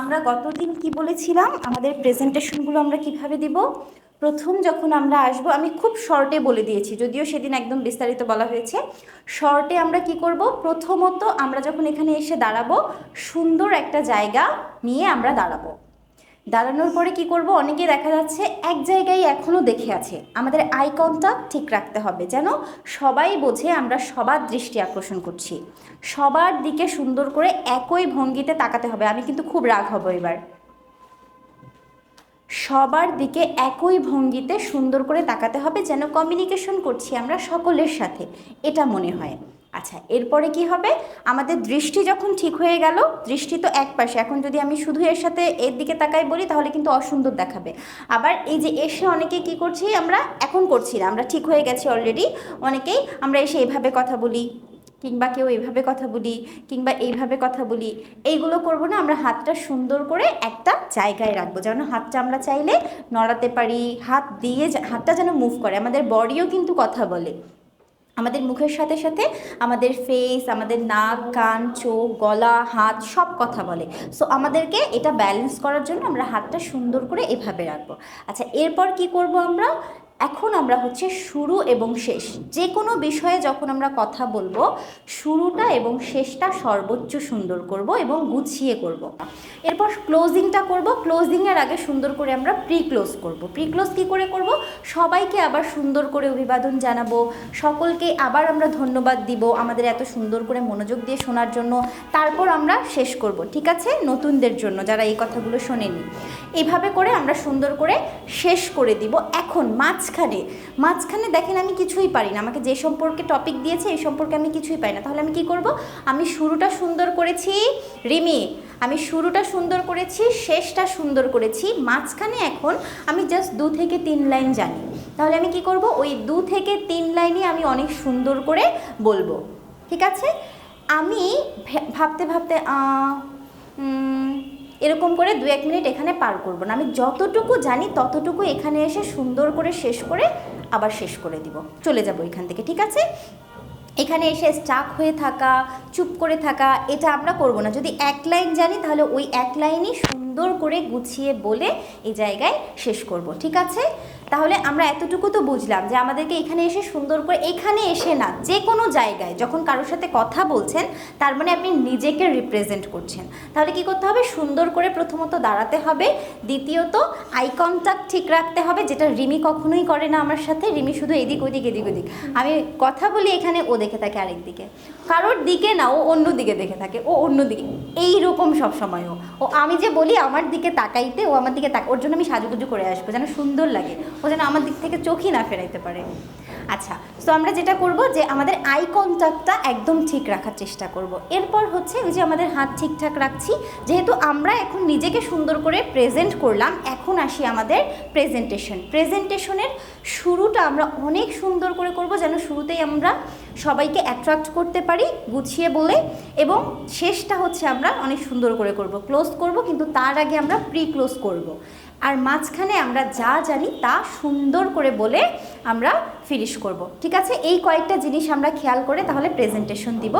আমরা গতদিন কি বলেছিলাম? আমাদের প্রেজেন্টেশনগুলো আমরা কীভাবে দিব? প্রথম যখন আমরা আসব, আমি খুব শর্টে বলে দিয়েছি, যদিও সেদিন একদম বিস্তারিত বলা হয়েছে। শর্টে আমরা কি করব? প্রথমত আমরা যখন এখানে এসে দাঁড়াবো, সুন্দর একটা জায়গা নিয়ে আমরা দাঁড়াবো। দাঁড়ানোর পরে কি করব? অনেকে দেখা যাচ্ছে এক জায়গায় এখনও দেখে আছে। আমাদের আই কন্টাক্ট ঠিক রাখতে হবে যেন সবাই বোঝে আমরা সবার দৃষ্টি আকর্ষণ করছি। সবার দিকে সুন্দর করে একই ভঙ্গিতে তাকাতে হবে। আমি কিন্তু খুব রাগ হব এবার। সবার দিকে একই ভঙ্গিতে সুন্দর করে তাকাতে হবে যেন কমিউনিকেশন করছি আমরা সকলের সাথে। এটা মনে হয়। আচ্ছা এরপরে কি হবে? আমাদের দৃষ্টি যখন ঠিক হয়ে গেল, দৃষ্টি তো এক পাশে, এখন যদি আমি শুধু এর সাথে এর দিকে তাকাই বলি, তাহলে কিন্তু অসুন্দর দেখাবে। আবার এই যে এসে অনেকে কি করছি, আমরা এখন করছি না, আমরা ঠিক হয়ে গেছি অলরেডি অনেকেই আমরা এসে এভাবে কথা বলি, কিংবা কেউ এইভাবে কথা বলি, কিংবা এইভাবে কথা বলি, এইগুলো করব না, আমরা হাতটা সুন্দর করে একটা জায়গায় রাখব। যেন হাতটা আমরা চাইলে নড়াতে পারি, হাত দিয়ে হাতটা যেন মুভ করে, আমাদের বডিও কিন্তু কথা বলে। আমাদের মুখের সাথে সাথে আমাদের ফেস আমাদের নাক, কান, চোখ, গলা, হাত সব কথা বলে। সো আমাদেরকে এটা ব্যালেন্স করার জন্য আমরা হাতটা সুন্দর করে এভাবে রাখব। আচ্ছা এরপর কি করব আমরা? এখন আমরা হচ্ছে শুরু এবং শেষ। যে কোনো বিষয়ে যখন আমরা কথা বলব, শুরুটা এবং শেষটা সর্বোচ্চ সুন্দর করব এবং গুছিয়ে করব। এরপর ক্লোজিংটা করব। ক্লোজিংয়ের আগে সুন্দর করে আমরা প্রি ক্লোজ করব। প্রি ক্লোজ কী করে করব? সবাইকে আবার সুন্দর করে অভিবাদন জানাব। সকলকে আবার আমরা ধন্যবাদ দিব আমাদের এত সুন্দর করে মনোযোগ দিয়ে শোনার জন্য। তারপর আমরা শেষ করব, ঠিক আছে? নতুনদের জন্য, যারা এই কথাগুলো শোনেনি। এইভাবে করে আমরা সুন্দর করে শেষ করে দিব। এখন মাঝখানে মাঝখানে দেখেন আমি কিছুই পারি না। আমাকে যে সম্পর্কে টপিক দিয়েছে, এই সম্পর্কে আমি কিছুই পারি না। তাহলে আমি কি করব? আমি শুরুটা সুন্দর করেছি, রিমি, আমি শুরুটা সুন্দর করেছি, শেষটা সুন্দর করেছি। মাঝখানে এখন আমি জাস্ট দু থেকে তিন লাইন জানি। তাহলে আমি কি করব? ওই দু থেকে তিন লাইনই আমি অনেক সুন্দর করে বলব। ঠিক আছে? আমি ভাবতে ভাবতে এরকম করে দু এক মিনিট এখানে পার করব না। আমি যতটুকু জানি ততটুকু এখানে এসে সুন্দর করে শেষ করে আবার শেষ করে দিব। চলে যাব এখান থেকে, ঠিক আছে? এখানে এসে স্টাক হয়ে থাকা, চুপ করে থাকা, এটা আমরা করব না। যদি এক লাইন জানি তাহলে ওই এক লাইনই সুন্দর করে গুছিয়ে বলে এই জায়গায় শেষ করব, ঠিক আছে? তাহলে আমরা এতটুকু তো বুঝলাম যে আমাদেরকে এখানে এসে সুন্দর করে এখানে এসে না, যে কোনো জায়গায় যখন কারোর সাথে কথা বলছেন, তার মানে আপনি নিজেকে রিপ্রেজেন্ট করছেন। তাহলে কি করতে হবে? সুন্দর করে প্রথমত দাঁড়াতে হবে। দ্বিতীয়ত আই কন্ট্যাক্ট ঠিক রাখতে হবে, যেটা রিমি কখনোই করে না আমার সাথে। রিমি শুধু এদিক ওদিক এদিক ওদিক। আমি কথা বলি এখানে, ও দেখে থাকে আরেক দিকে। কারোর দিকে না, ও অন্য দিকে দেখে থাকে। ও অন্য দিকে। এইরকম সব সময় ও। ও আমি যে বলি, আমার দিকে তাকাইতে, ও আমার দিকে তাক, ওর জন্য আমি সাজুগুজু করে আসব, যেন সুন্দর লাগে। ও যেন আমার দিক থেকে চোখই না ফেরাইতে পারে। আচ্ছা তো আমরা যেটা করব যে আমাদের আই কন্ট্যাক্টটা একদম ঠিক রাখার চেষ্টা করব। এরপর হচ্ছে ওই যে আমাদের হাত ঠিকঠাক রাখছি। যেহেতু আমরা এখন নিজেকে সুন্দর করে প্রেজেন্ট করলাম, এখন আসি আমাদের প্রেজেন্টেশন প্রেজেন্টেশনের শুরুটা আমরা অনেক সুন্দর করে করব, যেন শুরুতেই আমরা সবাইকে অ্যাট্রাক্ট করতে পারি, গুছিয়ে বলে, এবং শেষটা হচ্ছে আমরা অনেক সুন্দর করে করব। ক্লোজ করব, কিন্তু তার আগে আমরা প্রি ক্লোজ করব। আর মাঝখানে আমরা যা জানি, তা সুন্দর করে বলে আমরা ফিনিশ করব। ঠিক আছে? এই কয়েকটা জিনিস আমরা খেয়াল করে তাহলে প্রেজেন্টেশন দিব।